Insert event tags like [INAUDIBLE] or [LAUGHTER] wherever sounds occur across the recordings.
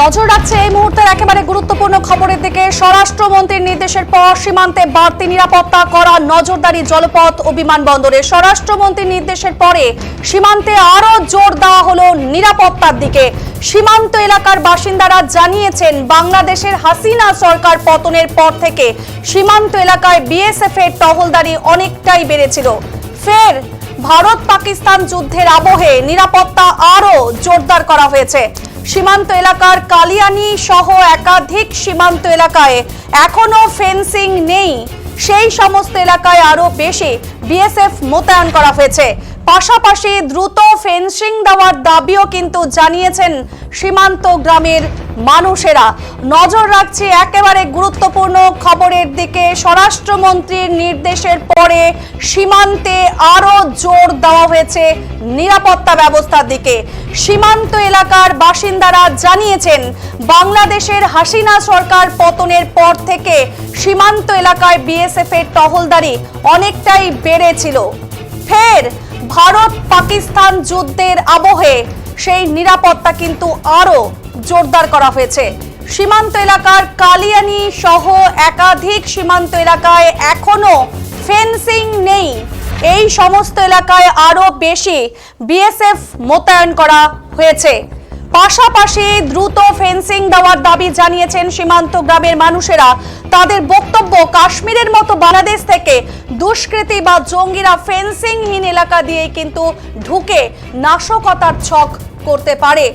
নজর রাখছে এই মুহূর্তের একেবারে গুরুত্বপূর্ণ খবরের দিকে। স্বরাষ্ট্রমন্ত্রীর নির্দেশের পর সীমান্তে বাড়তি নিরাপত্তা করা, নজরদারি জলপথ ও বিমানবন্দরে। স্বরাষ্ট্রমন্ত্রীর নির্দেশের পরে সীমান্তে আরও জোর দেওয়া হলো নিরাপত্তার দিকে। সীমান্ত এলাকার বাসিন্দারা জানিয়েছেন, বাংলাদেশের হাসিনা সরকার পতনের পর থেকে সীমান্ত এলাকায় বিএসএফ এর টহলদারি অনেকটাই বেড়েছিল। ফের ভারত পাকিস্তান যুদ্ধের আবহে নিরাপত্তা আরও জোরদার করা হয়েছে। সীমান্ত এলাকার কালিয়ানি সহ একাধিক সীমান্ত এলাকায় এখনও ফেন্সিং নেই। সেই সমস্ত এলাকায় আরও বেশি বিএসএফ মোতায়েন করা হয়েছে। পাশাপাশি দ্রুত ফেন্সিং দেওয়ার দাবিও কিন্তু জানিয়েছেন সীমান্ত গ্রামের মানুষেরা। নজর রাখছি একেবারে গুরুত্বপূর্ণ খবরের দিকে। স্বরাষ্ট্রমন্ত্রীর নির্দেশের পরে সীমান্তে আরও জোর দেওয়া হয়েছে নিরাপত্তা ব্যবস্থার দিকে। সীমান্ত এলাকার বাসিন্দারা জানিয়েছেন, বাংলাদেশের হাসিনা সরকার পতনের পর থেকে সীমান্ত এলাকায় বিএসএফ এর টহলদারি অনেকটাই বেড়েছিল। ফের ভারত পাকিস্তান যুদ্ধের আবহে সেই নিরাপত্তা কিন্তু আরও জোরদার করা হয়েছে। সীমান্ত এলাকার কালিয়ানি সহ একাধিক সীমান্ত এলাকায় এখনও ফেন্সিং নেই। এই সমস্ত এলাকায় আরও বেশি বিএসএফ মোতায়েন করা হয়েছে। পাশাপাশি দ্রুত ফেন্সিং দেওয়ার দাবি জানিয়েছেন সীমান্ত গ্রামের মানুষেরা। তাদের বক্তব্য কাশ্মীরের মতো বাংলাদেশ থেকে দুষ্কৃতী বা জঙ্গিরা ফেন্সিংহীন এলাকা দিয়ে কিন্তু ঢুকে নাশকতার ছক করতে পারে।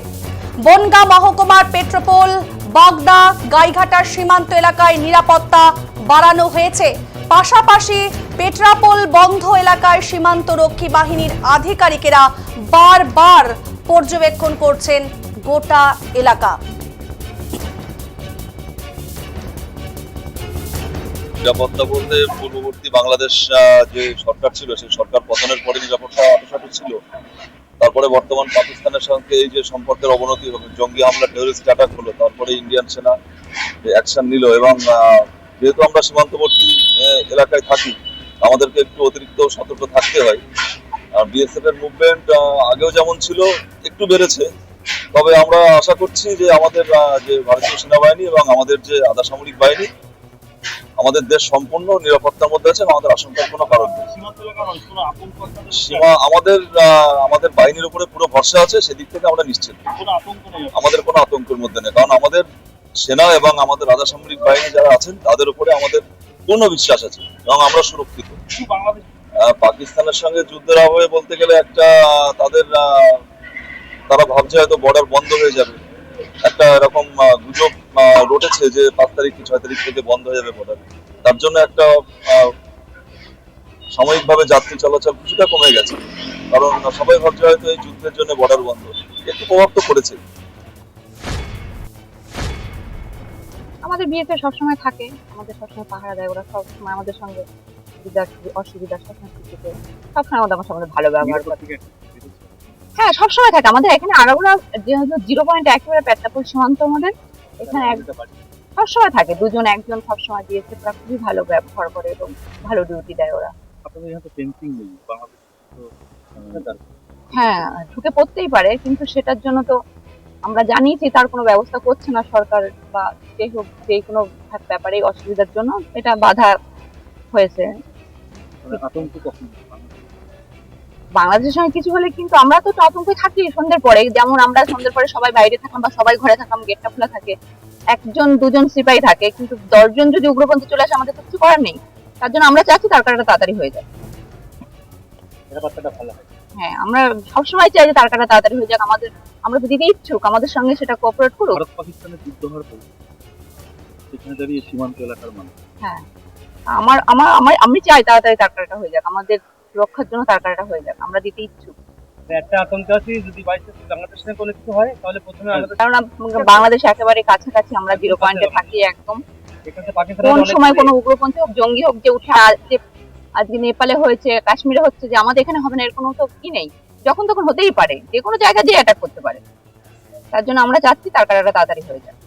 বনগাঁ মহকুমার পেট্রোপোল, বাগদা, গাইঘাটার সীমান্ত এলাকায় নিরাপত্তা বাড়ানো হয়েছে। পাশাপাশি পেট্রাপোল বন্ধ এলাকায় সীমান্ত রক্ষী বাহিনীর আধিকারিকেরা বারবার পর্যবেক্ষণ করছেন গোটা এলাকা। নিরাপত্তা বলতে পূর্ববর্তী বাংলাদেশ যে সরকার ছিল, সেই সরকার পতনের পরে নিরাপত্তা আটোসাটো ছিল। তারপরে বর্তমান পাকিস্তানের সঙ্গে এই যে সম্পর্কের অবনতি হলো জঙ্গি হামলা টেরোরিস্ট অ্যাটাক হলো, তারপরে ইন্ডিয়ান সেনা অ্যাকশন নিল এবং যেহেতু আমরা সীমান্তবর্তী এলাকায় থাকি, আমাদেরকে একটু অতিরিক্ত সতর্ক থাকতে হয়। আর বিএসএফ এর মুভমেন্ট আগেও যেমন ছিল, একটু বেড়েছে। তবে আমরা আশা করছি যে আমাদের যে ভারতীয় সেনাবাহিনী এবং আমাদের যে আধা সামরিক বাহিনী, আমাদের দেশ সম্পূর্ণ নিরাপত্তার মধ্যে আছে আমাদের আশঙ্কার কোনো কারণ নেই। সীমা আমাদের আমাদের বাহিনীর উপরে পুরো ভরসা আছে, সেদিক থেকে আমরা নিশ্চিত। আমাদের কোনো আতঙ্কের মধ্যে নেই, কারণ আমাদের সেনা এবং আমাদের আধা সামরিক বাহিনী যারা আছেন, তাদের উপরে আমাদের পূর্ণ বিশ্বাস আছে এবং আমরা সুরক্ষিত। পাকিস্তানের সঙ্গে যুদ্ধের আবহে বলতে গেলে একটা তাদের তারা ভাবছে হয়তো বর্ডার বন্ধ হয়ে যাবে। একটা এরকম গুজব রটেছে যে পাঁচ তারিখ কি ছয় তারিখ থেকে বন্ধ হয়ে যাবে বর্ডার তার জন্য একটা সাময়িকভাবে যাত্রী চলাচল কিছুটা কমে গেছে। কারণ সবাই ভাবছে হয়তো এই যুদ্ধের জন্য বর্ডার বন্ধ। একটু প্রভাব তো পড়েছে। আমাদের বিয়েতে সবসময় থাকে আমাদের সবসময় পাহারা দেয় ওরা সবসময় আমাদের সঙ্গে সুবিধা অসুবিধা সবসময় সবসময় আমাদের আমার সঙ্গে ভালো ব্যবহার করে। হ্যাঁ সবসময় থাকে। আমাদের এখানে আড়াগুড়া যেহেতু জিরো পয়েন্ট একেবারে পেট্টাপুর সীমান্ত আমাদের এখানে এক- সবসময় থাকে। দুজন একজন সবসময় দিয়েছে ওরা খুবই ভালো ব্যবহার করে এবং ভালো ডিউটি দেয় ওরা। হ্যাঁ ঢুকে পড়তেই পারে কিন্তু সেটার জন্য তো আমরা জানিয়েছি তার কোনো ব্যবস্থা করছে না সরকার বা যে হোক যে কোনো ব্যাপারে অসুবিধার জন্য। এটা বাধা হয়েছে। আতঙ্ক কখন? বাংলাদেশের সঙ্গে কিছু হলে কিন্তু আমরা তো আতঙ্কে থাকি সন্ধ্যের পরে। যেমন আমরা সন্ধ্যের পরে সবাই বাইরে থাকলাম বা সবাই ঘরে থাকলাম গেটটা খোলা থাকে। একজন দুজন সিপাহি থাকে কিন্তু দশজন যদি উগ্রপন্থী চলে আসে আমাদের তো কিছু করার নেই। তার জন্য আমরা চাচ্ছি তার কাটাটা তাড়াতাড়ি হয়ে যায়। হয়? আমরা সবসময় চাই যে তার কাটা তাড়াতাড়ি হয়ে যাক। আমাদের আমরা তো দিতে ইচ্ছুক আমাদের সঙ্গে সেটা কোঅপারেট করুক। ভারত পাকিস্তানের যুদ্ধ হওয়ার পর সেখানে দাঁড়িয়ে সীমান্ত এলাকার মানুষ। হ্যাঁ আমার আমার আমার আমি চাই তাড়াতাড়ি তার কাটাটা হয়ে যাক। আমাদের রক্ষার জন্য তার কাটাটা হয়ে যাক আমরা দিতে ইচ্ছুক। একটা আতঙ্ক আছে যদি সঙ্গে কোনো কিছু হয় তাহলে প্রথমে কারণ বাংলাদেশ একেবারে কাছাকাছি আমরা জিরো পয়েন্টে থাকি একদম। কোন সময় কোনো উগ্রপন্থী হোক জঙ্গি হোক যে উঠে আজকে আজকে নেপালে হয়েছে কাশ্মীরে হচ্ছে যে আমাদের এখানে হবে না এর কোনো তো কি নেই। যখন তখন হতেই পারে যে কোনো জায়গা দিয়ে অ্যাটাক করতে পারে। তার জন্য আমরা চাচ্ছি তার কাটাটা তাড়াতাড়ি হয়ে যাক।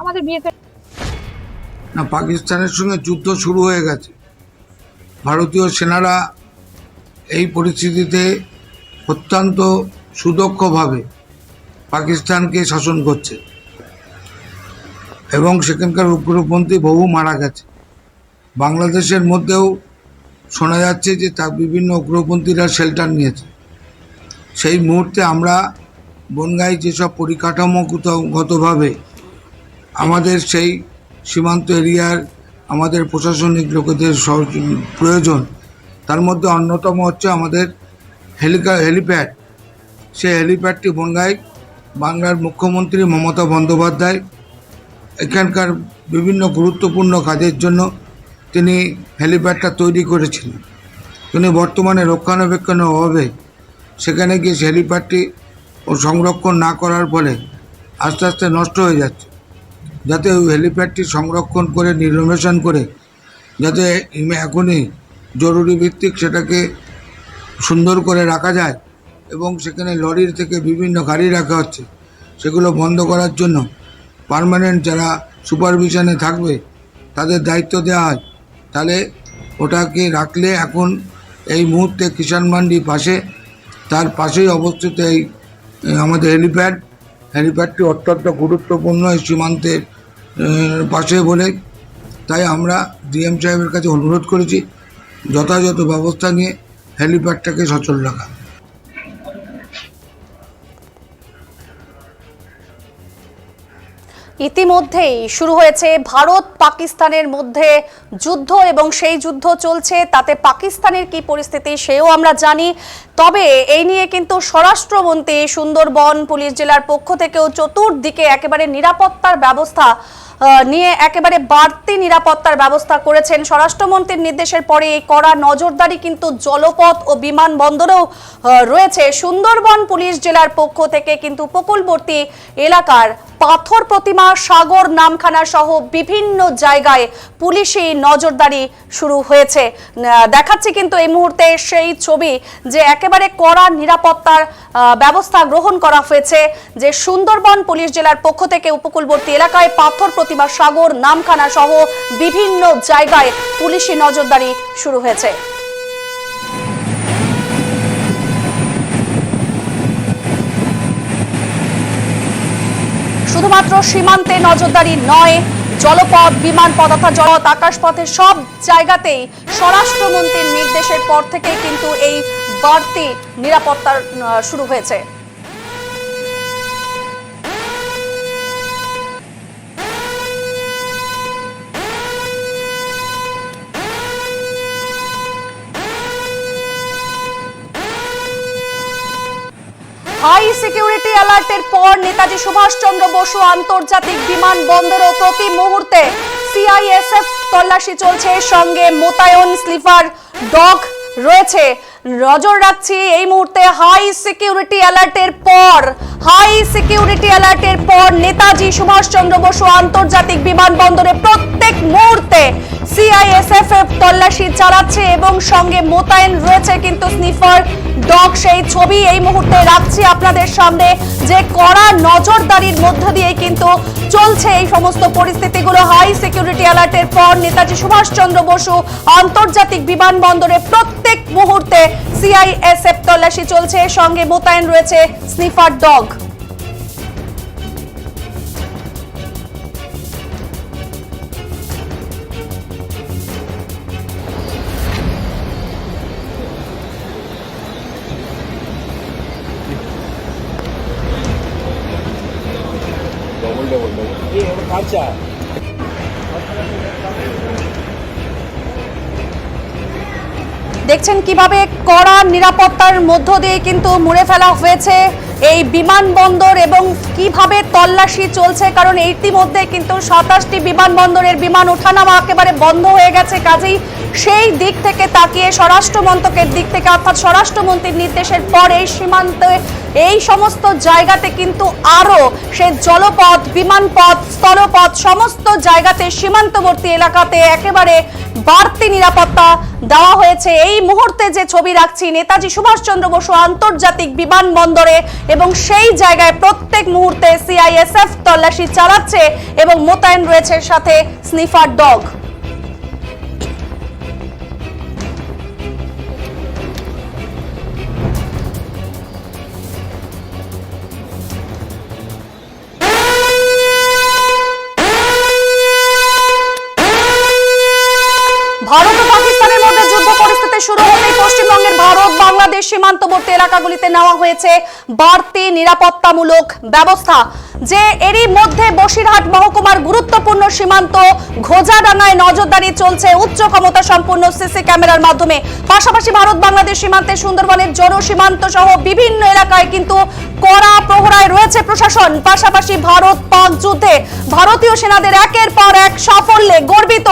আমাদের বিয়েতে না পাকিস্তানের সঙ্গে যুদ্ধ শুরু হয়ে গেছে। ভারতীয় সেনারা এই পরিস্থিতিতে অত্যন্ত সুদক্ষভাবে পাকিস্তানকে শাসন করছে। এবং সেখানকার উগ্রপন্থী বহু মারা গেছে। বাংলাদেশের মধ্যেও শোনা যাচ্ছে যে তার বিভিন্ন উগ্রপন্থীরা শেল্টার নিয়েছে। সেই মুহূর্তে আমরা বনগাই যেসব পরিকাঠামোগতভাবে আমাদের সেই সীমান্ত এরিয়ার আমাদের প্রশাসনিক লোকেদের প্রয়োজন। তার মধ্যে অন্যতম হচ্ছে আমাদের হেলিকা হেলিপ্যাড। সেই হেলিপ্যাডটি বনগাই বাংলার মুখ্যমন্ত্রী মমতা বন্দ্যোপাধ্যায়, এখানকার বিভিন্ন গুরুত্বপূর্ণ কাজের জন্য তিনি হেলিপ্যাডটা তৈরি করেছিলেন তিনি বর্তমানে রক্ষণাবেক্ষণের অভাবে সেখানে গিয়ে হেলিপ্যাডটি ও সংরক্ষণ না করার ফলে আস্তে আস্তে নষ্ট হয়ে যাচ্ছে। যাতে ওই হেলিপ্যাডটি সংরক্ষণ করে নির্নবেশন করে, যাতে এখনই জরুরি ভিত্তিক সেটাকে সুন্দর করে রাখা যায় এবং সেখানে লরির থেকে বিভিন্ন গাড়ি রাখা হচ্ছে, সেগুলো বন্ধ করার জন্য পার্মানেন্ট যারা সুপারভিশনে থাকবে, তাদের দায়িত্ব দেওয়া হয়। তাহলে ওটাকে রাখলে এখন এই মুহূর্তে কিষাণ মান্ডি পাশে, তার পাশেই অবস্থিত এই আমাদের হেলিপ্যাড। হেলিপ্যাডটি অত্যন্ত গুরুত্বপূর্ণ এই সীমান্তের পাশে বলে তাই আমরা ডিএম সাহেবের কাছে অনুরোধ করেছি যথাযথ ব্যবস্থা নিয়ে হেলিপ্যাডটাকে সচল রাখা। ইতিমধ্যেই শুরু হয়েছে ভারত পাকিস্তানের মধ্যে যুদ্ধ এবং সেই যুদ্ধ চলছে, তাতে পাকিস্তানের কি পরিস্থিতি সেও আমরা জানি। তবে এই নিয়ে কিন্তু স্বরাষ্ট্রমন্ত্রী সুন্দরবন পুলিশ জেলার পক্ষ থেকেও চতুর্দিকে একেবারে নিরাপত্তার ব্যবস্থা নিয়ে একেবারে বাড়তি নিরাপত্তার ব্যবস্থা করেছেন স্বরাষ্ট্রমন্ত্রীর নির্দেশের পরে এই কড়া নজরদারি কিন্তু জলপথ ও বিমানবন্দরেও রয়েছে। সুন্দরবন পুলিশ জেলার পক্ষ থেকে কিন্তু উপকূলবর্তী এলাকার পাথর প্রতিমা, সাগর, নামখানা সহ বিভিন্ন জায়গায় পুলিশি নজরদারি শুরু হয়েছে। দেখাচ্ছে কিন্তু এই মুহূর্তে সেই ছবি যে একেবারে কড়া নিরাপত্তার ব্যবস্থা গ্রহণ করা হয়েছে যে সুন্দরবন পুলিশ জেলার পক্ষ থেকে উপকূলবর্তী এলাকায় পাথর প্রতিমা, সাগর, নামখানা সহ বিভিন্ন জায়গায় পুলিশি নজরদারি শুরু হয়েছে। শুধুমাত্র সীমান্তে নজরদারি নয়, জলপথ, বিমান অর্থাৎ জলপথ, আকাশপথে সব জায়গাতেই স্বরাষ্ট্রমন্ত্রীর নির্দেশের পর থেকে কিন্তু এই বাড়তি নিরাপত্তা শুরু হয়েছে। হাই সিকিউরিটি অ্যালার্টের পর নেতাজি সুভাষচন্দ্র বসু আন্তর্জাতিক বিমানবন্দরও প্রতি মুহূর্তে সিআইএসএফ তল্লাশি চলছে। সঙ্গে মোতায়েন স্লিপার ডগ রয়েছে। নজর রাখছি এই মুহূর্তে হাই সিকিউরিটি অ্যালার্টের পর। হাই সিকিউরিটি অ্যালার্টের পর নেতাজি সুভাষচন্দ্র বসু আন্তর্জাতিক বিমানবন্দরে প্রত্যেক মুহূর্তে সিআইএসএফ তল্লাশি চালাচ্ছে এবং সঙ্গে মোতায়েন রয়েছে কিন্তু স্নিফার ডগ। সেই ছবি এই মুহূর্তে রাখছি আপনাদের সামনে যে কড়া নজরদারির মধ্য দিয়ে কিন্তু চলছে এই সমস্ত পরিস্থিতিগুলো। হাই সিকিউরিটি অ্যালার্টের পর নেতাজি সুভাষচন্দ্র বসু আন্তর্জাতিক বিমানবন্দরে প্রত্যেক মুহূর্তে সিআইএসএফ তল্লাশি চলছে, সঙ্গে মোতায়েন রয়েছে স্নিফার ডগ। দেখছেন কীভাবে কড়া নিরাপত্তার মধ্য দিয়ে কিন্তু মুড়ে ফেলা হয়েছে এই বিমানবন্দর এবং কীভাবে তল্লাশি চলছে? কারণ ইতিমধ্যে কিন্তু সাতাশটি বিমানবন্দরের বিমান ওঠানামা একেবারে বন্ধ হয়ে গেছে। কাজেই সেই দিক থেকে তাকিয়ে স্বরাষ্ট্র মন্ত্রকের দিক থেকে অর্থাৎ স্বরাষ্ট্রমন্ত্রীর নির্দেশের পর এই সীমান্তে এই সমস্ত জায়গাতে কিন্তু আরও সে জলপথ, বিমানপথ, স্থলপথ সমস্ত জায়গাতে সীমান্তবর্তী এলাকাতে একেবারে বাড়তি নিরাপত্তা দেওয়া হয়েছে। এই মুহূর্তে যে ছবি রাখছি, নেতাজি সুভাষচন্দ্র বসু আন্তর্জাতিক বিমানবন্দরে এবং সেই জায়গায় প্রত্যেক মুহূর্তে সিআইএসএফ তল্লাশি চালাচ্ছে এবং মোতায়েন রয়েছে সাথে স্নিফার ডগ। সীমান্তবর্তী এলাকাগুলিতে নেওয়া হয়েছে বাড়তি নিরাপত্তামূলক ব্যবস্থা। যে এরই মধ্যে বসিরহাট মহকুমার গুরুত্বপূর্ণ সীমান্ত ঘোজাডাঙ্গায় নজরদারি চলছে উচ্চ ক্ষমতা সম্পন্ন সিসি ক্যামেরার মাধ্যমে। পাশাপাশি ভারত বাংলাদেশ সীমান্তে সুন্দরবনের জনসীমান্ত সহ বিভিন্ন এলাকায় কিন্তু কড়া প্রহরায় রয়েছে প্রশাসন। পাশাপাশি ভারত পাক যুদ্ধে ভারতীয় সেনাদের একের পর এক সাফল্যে গর্বিত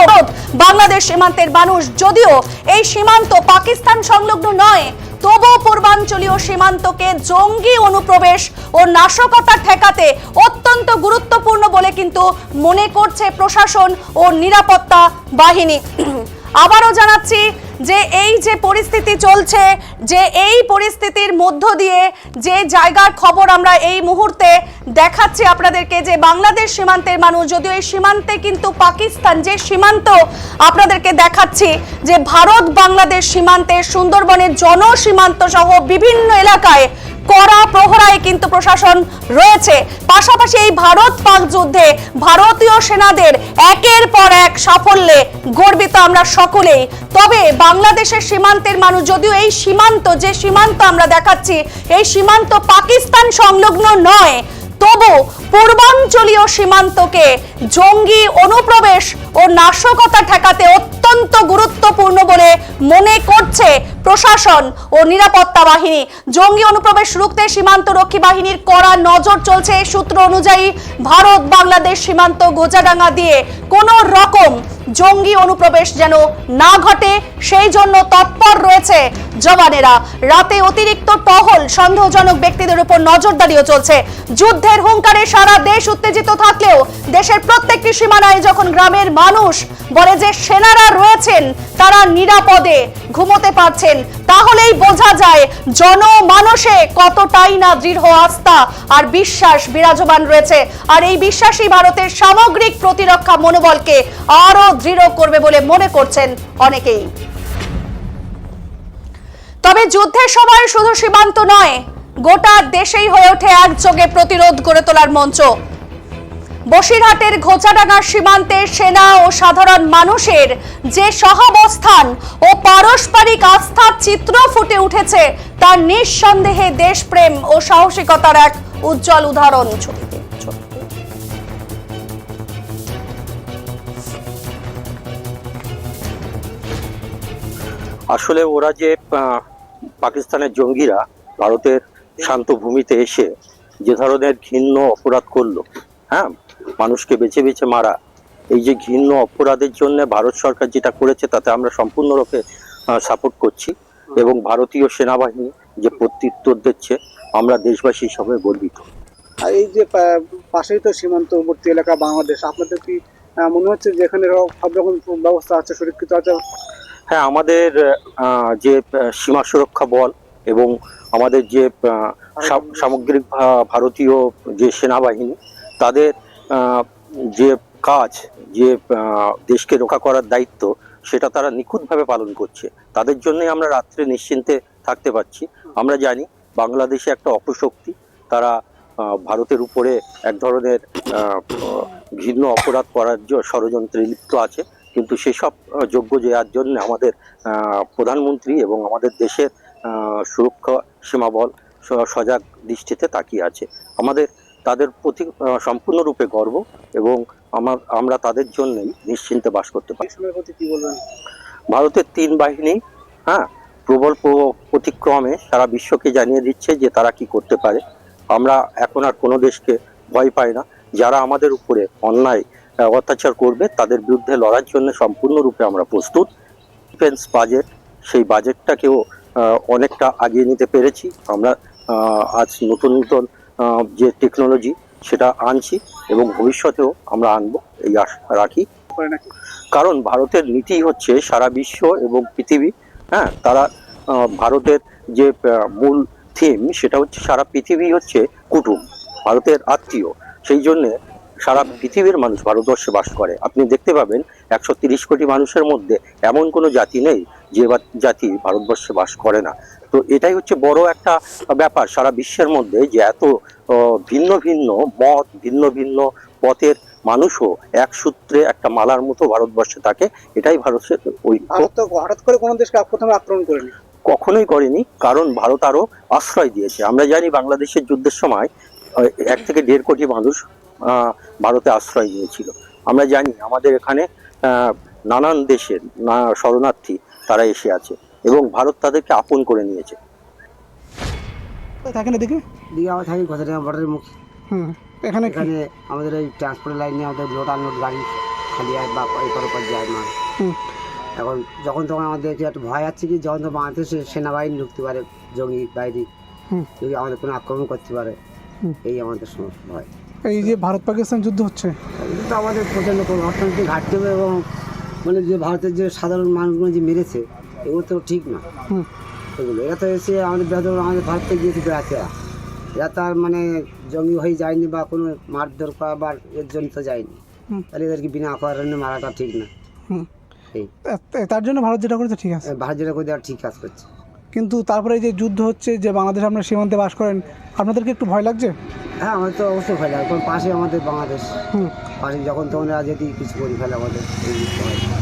বাংলাদেশ সীমান্তের মানুষ, যদিও এই সীমান্ত পাকিস্তান সংলগ্ন নয় তবু পূর্বাঞ্চলীয় সীমান্তকে জঙ্গি অনুপ্রবেশ ও নাশকতা ঠেকাতে অত্যন্ত গুরুত্বপূর্ণ বলে কিন্তু মনে করছে প্রশাসন ও নিরাপত্তা বাহিনী। [CLEARS THROAT] আবারও জানাচ্ছি যে এই যে পরিস্থিতি চলছে, যে এই পরিস্থিতির মধ্য দিয়ে যে জায়গার খবর আমরা এই মুহূর্তে দেখাচ্ছি আপনাদেরকে, যে বাংলাদেশ সীমান্তের মানুষ, যদিও এই সীমান্তে কিন্তু পাকিস্তান যে সীমান্ত আপনাদেরকে দেখাচ্ছি, যে ভারত বাংলাদেশ সীমান্তে সুন্দরবনের জনসীমান্ত সহ বিভিন্ন এলাকায় কড়া প্রহরায় কিন্তু প্রশাসন রয়েছে। পাশাপাশি এই ভারত পাক যুদ্ধে ভারতীয় সেনাদের একের পর এক সাফল্যে গর্বিত আমরা সকলেই। তবে বাংলাদেশের সীমান্তের মানুষ, যদিও এই সীমান্ত, যে সীমান্ত আমরা দেখাচ্ছি, এই সীমান্ত পাকিস্তান সংলগ্ন নয়। তবু পূর্বাঞ্চলীয় সীমান্তকে জঙ্গি অনুপ্রবেশ ও নাশকতা ঠেকাতে অত্যন্ত গুরুত্বপূর্ণ বলে মনে করছে প্রশাসন ও নিরাপত্তা বাহিনী। জঙ্গি অনুপ্রবেশ রুখতে সীমান্ত রক্ষী বাহিনীর কড়া নজর চলছে। সূত্র অনুযায়ী, ভারত বাংলাদেশ সীমান্ত গোজাডাঙ্গা দিয়ে কোনো রকম জঙ্গি অনুপ্রবেশ যেন না ঘটে, সেই জন্য তৎপর রয়েছে জওয়ানেরা। রাতে অতিরিক্ত টহল সন্দেহজনক ব্যক্তিদের উপর নজরদারিও চলছে। যুদ্ধের হুঙ্কারে সারা দেশ উত্তেজিত থাকলেও, দেশের প্রত্যেকটি সীমানায় যখন গ্রামের মানুষ বলে যে সেনারা রয়েছেন, তারা নিরাপদে ঘুমোতে পারছেন তাহলেই বোঝা যায় জনমানসে কতটাই না দৃঢ় আস্থা আর বিশ্বাস বিরাজমান রয়েছে। আর এই বিশ্বাসই ভারতের সামগ্রিক প্রতিরক্ষা মনোবলকে আরও দৃঢ় করবে বলে মনে করছেন অনেকেই। তবে যুদ্ধের সময় শুধু সীমান্ত নয়, গোটা দেশেই হয়ে ওঠে একযোগে প্রতিরোধ গড়ে তোলার মঞ্চ। বসিরহাটের ঘোচাডাঙ্গা সীমান্তে সেনা ও সাধারণ মানুষের যে সহাবস্থান ও পারস্পরিক আস্থার চিত্র ফুটে উঠেছে তার নিঃসন্দেহে দেশপ্রেম ও সাহসিকতার এক উজ্জ্বল উদাহরণ ছবিতে। আসলে ওরা যে পাকিস্তানের জঙ্গিরা ভারতের শান্ত ভূমিতে এসে যে ধরনের ঘৃণ্য অপরাধ করল হ্যাঁ মানুষকে বেছে বেছে মারা। এই যে ঘৃণ্য অপরাধের জন্য ভারত সরকার যেটা করেছে তাতে আমরা সম্পূর্ণরূপে সাপোর্ট করছি। এবং ভারতীয় সেনাবাহিনী যে প্রত্যুত্তর দিচ্ছে আমরা দেশবাসী হিসাবে গর্বিত। আর এই যে পাশেই তো সীমান্তবর্তী এলাকা বাংলাদেশ আপনাদের কি মনে হচ্ছে যে এখানে সব রকম ব্যবস্থা আছে সুরক্ষিত আছে? হ্যাঁ আমাদের যে সীমা সুরক্ষা বল এবং আমাদের যে সামগ্রিক ভারতীয় যে সেনাবাহিনী তাদের যে কাজ, যে দেশকে রক্ষা করার দায়িত্ব, সেটা তারা নিখুঁতভাবে পালন করছে। তাদের জন্যই আমরা রাত্রে নিশ্চিন্তে থাকতে পারছি। আমরা জানি বাংলাদেশে একটা অপশক্তি। তারা ভারতের উপরে এক ধরনের ঘৃণ্য অপরাধ করার ষড়যন্ত্রে লিপ্ত আছে। কিন্তু সেসব যোগ্য দেওয়ার জন্য আমাদের প্রধানমন্ত্রী এবং আমাদের দেশের সুরক্ষা সীমাবল সজাগ দৃষ্টিতে তাকিয়ে আছে। আমাদের তাদের প্রতি সম্পূর্ণরূপে গর্ব এবং আমার আমরা তাদের জন্যই নিশ্চিন্তে বাস করতে পারি। ভারতের তিন বাহিনী হ্যাঁ প্রবল প্র- প্রতিক্রমে সারা বিশ্বকে জানিয়ে দিচ্ছে যে তারা কি করতে পারে। আমরা এখন আর কোনো দেশকে ভয় পাই না। যারা আমাদের উপরে অন্যায় অত্যাচার করবে তাদের বিরুদ্ধে লড়ার জন্য সম্পূর্ণরূপে আমরা প্রস্তুত। ডিফেন্স বাজেট সেই বাজেটটাকেও অনেকটা আগিয়ে নিতে পেরেছি। আমরা আজ নতুন নতুন যে টেকনোলজি সেটা আনছি এবং ভবিষ্যতেও আমরা আনব এই আশা রাখি। কারণ ভারতের নীতি হচ্ছে সারা বিশ্ব এবং পৃথিবী হ্যাঁ তারা ভারতের যে মূল থিম সেটা হচ্ছে সারা পৃথিবী হচ্ছে কুটুম ভারতের আত্মীয়। সেই জন্যে সারা পৃথিবীর মানুষ ভারতবর্ষে বাস করে। আপনি দেখতে পাবেন একশো তিরিশ কোটি মানুষের মধ্যে এমন কোনো জাতি নেই যে জাতি ভারতবর্ষে বাস করে না। তো এটাই হচ্ছে বড় একটা ব্যাপার সারা বিশ্বের মধ্যে যে এত ভিন্ন ভিন্ন মত ভিন্ন ভিন্ন পথের মানুষও এক সূত্রে একটা মালার মতো ভারতবর্ষে থাকে। এটাই ভারতের ঐক্য তো হঠাৎ করে কোনো দেশকে প্রথমে আক্রমণ করেনি। কখনোই করেনি কারণ ভারত আরও আশ্রয় দিয়েছে। আমরা জানি বাংলাদেশের যুদ্ধের সময় এক থেকে দেড় কোটি মানুষ ভারতে আশ্রয় নিয়েছিল। আমরা জানি আমাদের এখানে নানান দেশের না শরণার্থী তারা এসে আছে। এবং ভারত তাদেরকে আপন করে নিয়েছে। থাকেন দেখি। দিকে আমরা থাকি ঘোষাডিয়া বর্ডারের মুখ। হুম এখানে এখানে আমাদের এই ট্রান্সপোর্ট লাইনে আমাদের লোড আনলোড গাড়ি খালি হয় বা এই করে পর যায় হুম। এখন যখন তখন আমাদের একটু ভয় আছে কি যখন তো বাংলাদেশে সেনাবাহিনী ঢুকতে পারে জঙ্গি বাইরে হুম। যদি আমাদের কোনো আক্রমণ করতে পারে এই আমাদের সমস্যা ভয়। এই যে ভারত পাকিস্তান যুদ্ধ হচ্ছে? এটা তো আমাদের প্রচণ্ড কোনো অর্থনৈতিক ঘাটতি হবে এবং মানে যে ভারতের যে সাধারণ মানুষগুলো যে মেরেছে এগুলো তো ঠিক না। হুম। এগুলো এরা তো এসে আমাদের বেদর আমাদের ভারত থেকে গিয়েছে বেড়াতে এরা এরা তো আর মানে জঙ্গি হয়ে যায়নি বা কোনো মারধর করা বা এর জন্য তো যায়নি। তাহলে এদেরকে বিনা অকারণে মারাটা ঠিক না। তার জন্য ভারত যেটা করেছে ঠিক আছে। ভারত যেটা করে দেওয়া ঠিক কাজ করছে। কিন্তু তারপরে এই যে যুদ্ধ হচ্ছে যে বাংলাদেশ আপনার সীমান্তে বাস করেন আপনাদেরকে একটু ভয় লাগছে? হ্যাঁ আমাদের তো অবশ্যই ভয় লাগে কারণ পাশে আমাদের বাংলাদেশ। পাশে যখন তখন এরা যদি কিছু করি ফেলে আমাদের হয়।